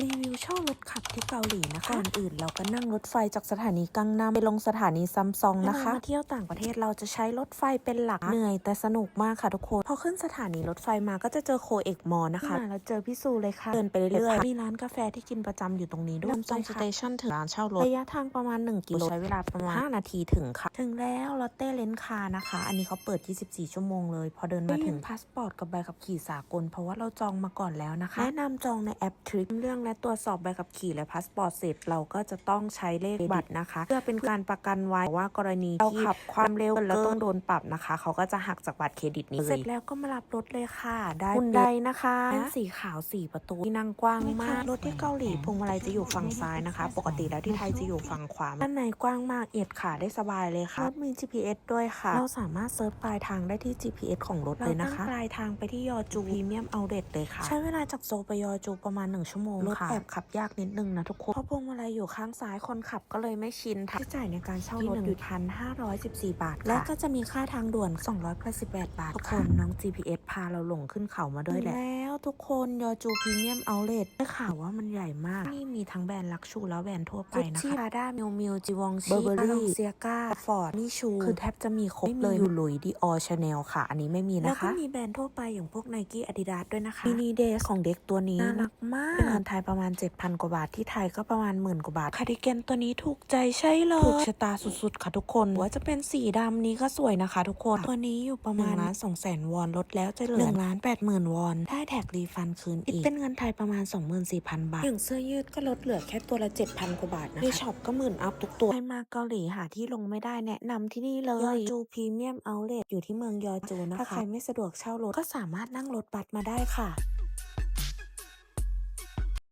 รีวิวเช่ารถขับที่เกาหลีนะคะก่อนอื่นเราก็นั่งรถไฟจากสถานีกังนามไปลงสถานีซัมซองนะคะมาเที่ยวต่างประเทศเราจะใช้รถไฟเป็นหลักเหนื่อย แต่สนุกมากค่ะทุกคนพอขึ้นสถานีรถไฟมาก็จะเจอโคเอกมอนะคะเราเจอพี่ซูเลยค่ะเดินไปเรื่อยๆมีร้านกาแฟที่กินประจำอยู่ตรงนี้ด้วยซัมสเตชันถึงร้านเช่ารถระยะทางประมาณ 1 กิโลใช้เวลาประมาณ 5 นาทีถึงค่ะ ถึงแล้วลอตเต้เลนคานะคะ อันนี้เขาเปิด 24 ชั่วโมงเลย พอเดินมาถึงพาสปอร์ตกับใบขับขี่สากลเพราะว่าเราจองมาก่อนแล้วนะคะแนะนำจองในแอปทริปเรื่องและตรวจสอบใบขับขี่และพาสปอร์ตเสร็จเราก็จะต้องใช้เลขบัตรนะคะ เพื่อเป็นการประกันไว้ว่ากรณีที่เราขับความเร็วแล้วต้องโดนปรับนะคะ เขาก็จะหักจากบัตรเครดิตนี้เลยเสร็จแล้วก็มารับรถเลยค่ะ ได้คุณใดนะคะเป็นสีขาวสี่ประตูที่นั่งกว้างมากรถที่เกาหลีพวงมาลัยจะอยู่ฝั่งซ้ายนะคะ ปกติแล้วที่ไทยจะอยู่ฝั่งขวาด้านในกว้างมากเอียดขาได้สบายเลยค่ะรถมี GPS ด้วยค่ะ เราสามารถเซิร์ชปลายทางได้ที่ GPS ของรถเลยนะคะปลายทางไปที่ยอจูพรีเมียมเอาเดตเลยค่ะ ใช้เวลาจากโซลไปยอจูประมาณ 1 ชั่วโมงรถแอบขับยากนิดนึงนะทุกคน เพราะพวงมาลัยอยู่ข้างซ้ายคนขับก็เลยไม่ชินค่ะที่จ่ายในการเช่ารถอยู่พันห้าร้อยสิบสี่บาท และก็จะมีค่าทางด่วน288บาททุกคนน้อง GPS พาเราหลงขึ้นเขามาด้วยแหละแล้ว ทุกคนยอจูพรีเมียมเอาเลทได้ข่าวว่ามันใหญ่มาก นี่มีทั้งแบรนด์ลักชูแล้วแบรนด์ทั่วไปนะคะที่พาด้ามิวมิวจีวองชีเบอร์เบอรี่เซียกาฟอร์ดมิชู คือแทบจะมีครบเลยอยู่หลุยดีออชาแนลค่ะ อันนี้ไม่มีนะคะ แล้วก็มีแบรนด์ทั่วไปอย่างพวกไนกี้อาดิดาสด้วยนะคะมินิเดสของเด็กตัวนี้น่ารักมากเป็นเงินไทยประมาณ 7,000 กว่าบาทที่ไทยก็ประมาณหมื่นกว่าบาทคาร์ดิแกนตัวนี้ถูกใจใช่เลยถูกชะตาสุดๆ ค่ะทุกคนว่าจะเป็นสีดำนี้ก็สวยนะคะ ทุกคนตัวนี้อยู่ประมาณล้านสองแสนวอนลดแล้วจะเหลือล้านแปดหมื่นวอนได้แท็กรีฟันคืนอีก เป็นเงินไทยประมาณ 24,000 บาท อย่างเสื้อยืดก็ลดเหลือแค่ตัวละ 7,000 กว่าบาทนะคะในช็อปก็หมื่นอัพทุกตัวใครมาเกาหลีหาที่ลงไม่ได้แนะนำที่นี่เลยยอจูพรีเมียมเอาเลทอยู่ที่เมืองยอจูนะคะถ้าใครไม่สะดวกเช่ารถก็สามารถนั่งรถบัสมาได้ค่ะ